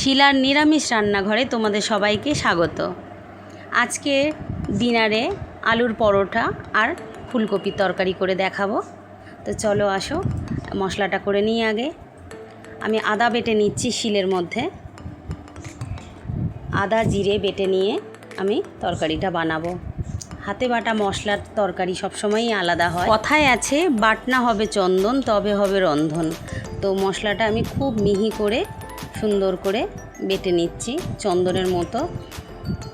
শিলার নিরামিষ রান্নাঘরে তোমাদের সবাইকে স্বাগত। আজকে ডিনারে আলুর পরোটা আর ফুলকপির তরকারি করে দেখাবো। তো চলো আসো, মশলাটা করে নিই আগে। আমি আদা বেটে নিচ্ছি শিলের মধ্যে। আদা, জিরে বেটে নিয়ে আমি তরকারিটা বানাবো। হাতে বাটা মশলার তরকারি সবসময়ই আলাদা হয়। কথায় আছে, বাটনা হবে চন্দন, তবে হবে রন্ধন। তো মশলাটা আমি খুব মিহি করে সুন্দর করে বেটে নিচ্ছি চন্দনের মতো।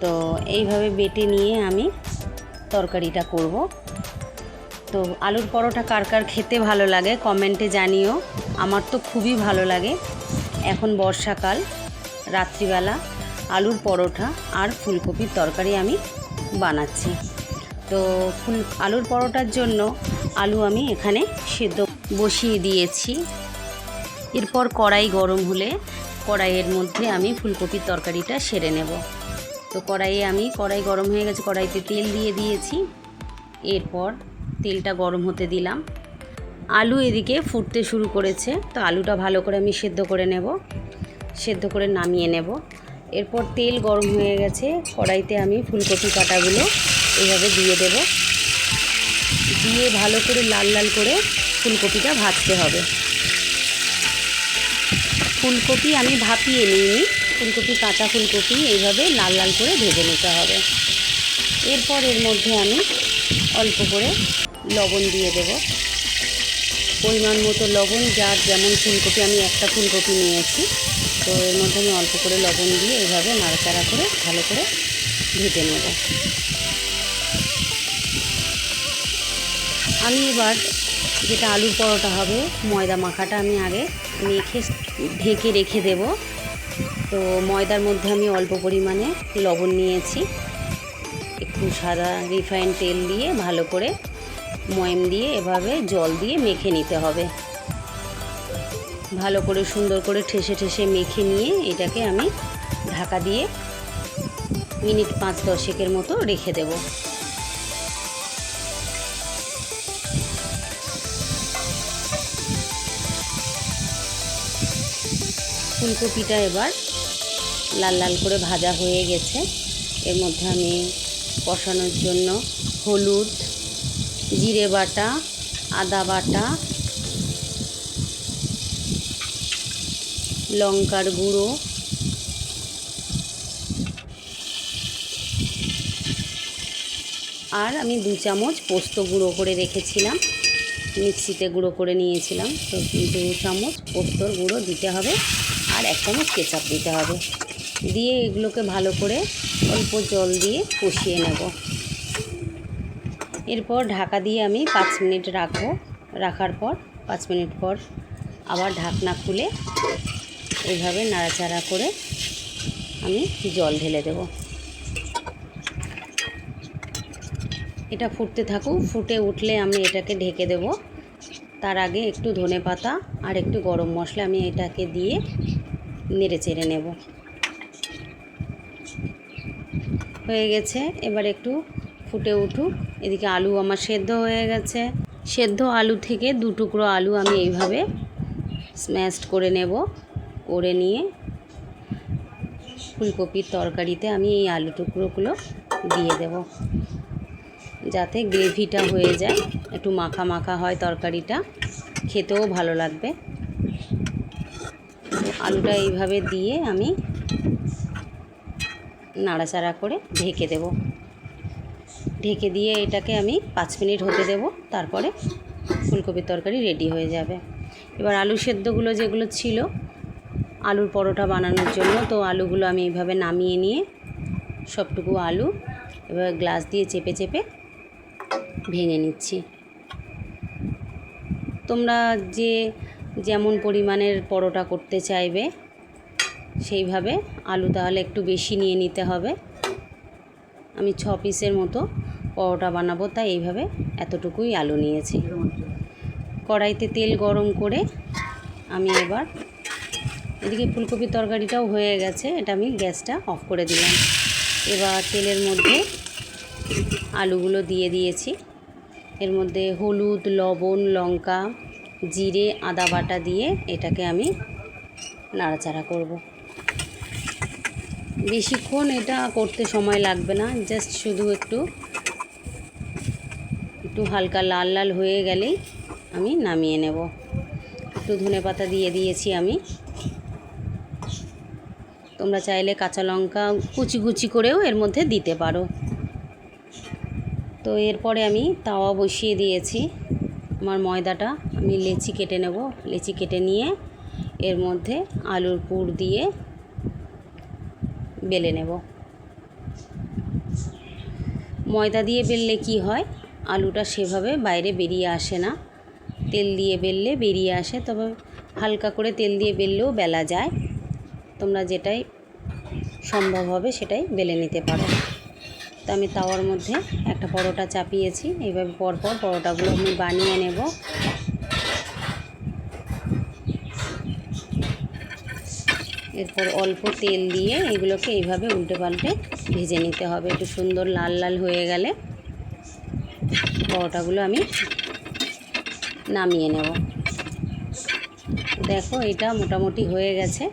তো এইভাবে বেটে নিয়ে আমি তরকারিটা করব। তো আলুর পরোটা কার কার খেতে ভালো লাগে কমেন্টে জানিও। আমার তো খুবই ভালো লাগে। এখন বর্ষাকাল, রাত্রিবেলা আলুর পরোটা আর ফুলকপির তরকারি আমি বানাচ্ছি। তো ফুল, আলুর পরোটার জন্য আলু আমি এখানে সেদ্ধ বসিয়ে দিয়েছি। এরপর কড়াই গরম হলে কড়াইয়ের মধ্যে আমি ফুলকপির তরকারিটা সেরে নেব। তো কড়াইয়ে আমি, কড়াই গরম হয়ে গেছে, কড়াইতে তেল দিয়ে দিয়েছি। এরপর তেলটা গরম হতে দিলাম। আলু এদিকে ফুটতে শুরু করেছে, তো আলুটা ভালো করে আমি সেদ্ধ করে নেব। সেদ্ধ করে নামিয়ে নেব। এরপর তেল গরম হয়ে গেছে, কড়াইতে আমি ফুলকপি কাটাগুলো এইভাবে দিয়ে দেব। দিয়ে ভালো করে লাল লাল করে ফুলকপিটা ভাজতে হবে। ফুলকপি আমি ভাপিয়ে নিইনি ফুলকপি, কাঁচা ফুলকপি এইভাবে লাল লাল করে ভেজে নিতে হবে। এরপর এর মধ্যে আমি অল্প করে লবণ দিয়ে দেব। পরিমাণ মতো লবণ, যার যেমন ফুলকপি, আমি একটা ফুলকপি নিয়েছি। তো এর মধ্যে আমি অল্প করে লবণ দিয়ে এইভাবে নাড়াচাড়া করে ভালো করে ভেজে নেব। আমি এবার যেটা আলুর পরোটা হবে, ময়দা মাখাটা আমি আগে মেখে ঢেকে রেখে দেব। তো ময়দার মধ্যে আমি অল্প পরিমাণে লবণ নিয়েছি। একটু সাদা রিফাইন তেল দিয়ে ভালো করে ময়ম দিয়ে এভাবে জল দিয়ে মেখে নিতে হবে। ভালো করে সুন্দর করে ঠেসে ঠেসে মেখে নিয়ে এটাকে আমি ঢাকা দিয়ে মিনিট পাঁচ দশেকের মতো রেখে দেব। ফুলকপিটা এবার লাল লাল করে ভাজা হয়ে গেছে। এর মধ্যে আমি কষানোর জন্য হলুদ, জিরে বাটা, আদা বাটা, লঙ্কার গুঁড়ো, আর আমি দু চামচ পোস্ত গুঁড়ো করে রেখেছিলাম। মিক্সিতে গুঁড়ো করে নিয়েছিলাম। তো দু চামচ পোস্তর গুঁড়ো দিতে হবে। আর এক চামচ কেচাপ দিতে হবে। দিয়ে এগুলোকে ভালো করে অল্প জল দিয়ে কষিয়ে নেব। এরপর ঢাকা দিয়ে আমি পাঁচ মিনিট রাখব। রাখার পর পাঁচ মিনিট পর আবার ঢাকনা খুলে এইভাবে নাড়াচাড়া করে আমি জল ঢেলে দেব। এটা ফুটতে থাকুক, ফুটে উঠলে আমি এটাকে ঢেকে দেব। তার আগে একটু ধনে পাতা আর একটু গরম মশলা আমি এটাকে দিয়ে নেড়ে চেড়ে নেব। হয়ে গেছে। এবার একটু ফুটে উঠুক। এদিকে আলু আমার সেদ্ধ হয়ে গেছে। সেদ্ধ আলু থেকে দু টুকরো আলু আমি এইভাবে স্ম্যাশড করে নেব। করে নিয়ে ফুলকপির তরকারিতে আমি এই আলু টুকরোগুলো দিয়ে দেব। যাতে গ্রেভিটা হয়ে যায়। একটু মাখা মাখা হয় তরকারিটা। খেতেও ভালো লাগবে। আলুটা এইভাবে দিয়ে আমি নাড়াচাড়া করে ঢেকে দেব। ঢেকে দিয়ে এটাকে আমি পাঁচ মিনিট হতে দেব, তারপরে ফুলকপির তরকারি রেডি হয়ে যাবে। এবার আলু সেদ্ধগুলো যেগুলো ছিল, আলুর পরোটা বানানোর জন্য, তো আলুগুলো আমি এইভাবে নামিয়ে নিয়ে সবটুকু আলু এবার গ্লাস দিয়ে চেপে চেপে ভেঙে নিচ্ছি। তোমরা যে যেমন পরিমাণের পরোটা করতে চাইবে, সেইভাবে আলু তাহলে একটু বেশি নিয়ে নিতে হবে। আমি ছ পিসের মতো পরোটা বানাবো, তাই এইভাবে এতটুকুই আলু নিয়েছি। কড়াইতে তেল গরম করে আমি এবার এদিকে ফুলকপির তরকারিটাও হয়ে গেছে, এটা আমি গ্যাসটা অফ করে দিলাম। এবার তেলের মধ্যে আলুগুলো দিয়ে দিয়েছি। এর মধ্যে হলুদ, লবণ, লঙ্কা জিরে, আদা বাটা দিয়ে এটাকে আমি নাড়াচাড়া করব। বেশিক্ষণ এটা করতে সময় লাগবে না জাস্ট শুধু একটু একটু হালকা লাল লাল হয়ে গেলেই আমি নামিয়ে নেব। একটু ধনে পাতা দিয়ে দিয়েছি আমি। তোমরা চাইলে কাঁচা লঙ্কা কুচি কুচি করেও এর মধ্যে দিতে পারো। তো এরপরে আমি তাওয়া বসিয়ে দিয়েছি। আমার ময়দাটা আমি লেচি কেটে নেব। লেচি কেটে নিয়ে এর মধ্যে আলুর পুর দিয়ে বেলে নেব। ময়দা দিয়ে বেললে কি হয়? আলুটা সেভাবে বাইরে বেরিয়ে আসে না। তেল দিয়ে বেললে বেরিয়ে আসে, তবে হালকা করে তেল দিয়ে বেললেও বেলা যায়। তোমরা যেটাই সম্ভব হবে সেটাই বেলে নিতে পারো। তো আমি তাওয়ার মধ্যে একটা পরোটা চাপিয়েছি। এইভাবে পরপর পরোটাগুলো আমি বানিয়ে নেব। এরপর অল্প তেল দিয়ে এগুলোকে এইভাবে উল্টে পাল্টে ভেজে নিতে হবে। একটু সুন্দর লাল লাল হয়ে গেলে পরোটাগুলো আমি নামিয়ে নেব। দেখো এটা মোটামুটি হয়ে গেছে।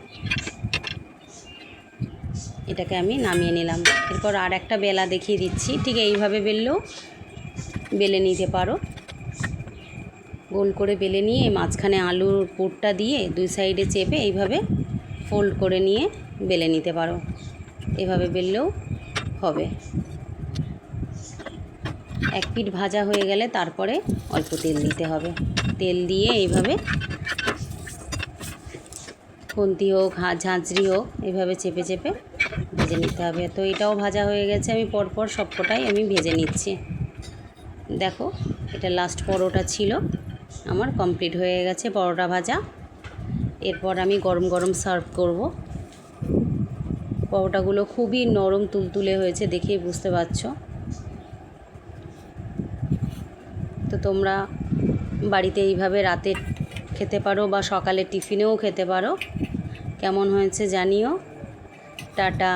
এটাকে আমি নামিয়ে নিলাম। এরপর আর একটা বেলা দেখিয়ে দিচ্ছি। ঠিক এইভাবে বেললেও বেলে নিতে পারো। গোল করে বেলে নিয়ে মাঝখানে আলুর পুরটা দিয়ে দুই সাইডে চেপে এইভাবে ফোল্ড করে নিয়ে বেলে নিতে পারো। এভাবে বেললেও হবে। এক পিঠ ভাজা হয়ে গেলে তারপরে অল্প তেল দিতে হবে। তেল দিয়ে এইভাবে খুন্তি হোক ঝাঁঝরি হোক, এভাবে চেপে চেপে ভেজে নিতে হবে। তো এটাও ভাজা হয়ে গেছে। আমি পরপর সবকটাই আমি ভেজে নিচ্ছি। দেখো, এটা লাস্ট পরোটা ছিল। আমার কমপ্লিট হয়ে গেছে পরোটা ভাজা। এরপর আমি গরম গরম সার্ভ করব। পরোটাগুলো খুবই নরম তুলতুলে হয়েছে দেখেই বুঝতে পারছ। তো তোমরা বাড়িতে এইভাবে রাতে খেতে পারো বা সকালে টিফিনেও খেতে পারো। কেমন হয়েছে জানিও। টাটা।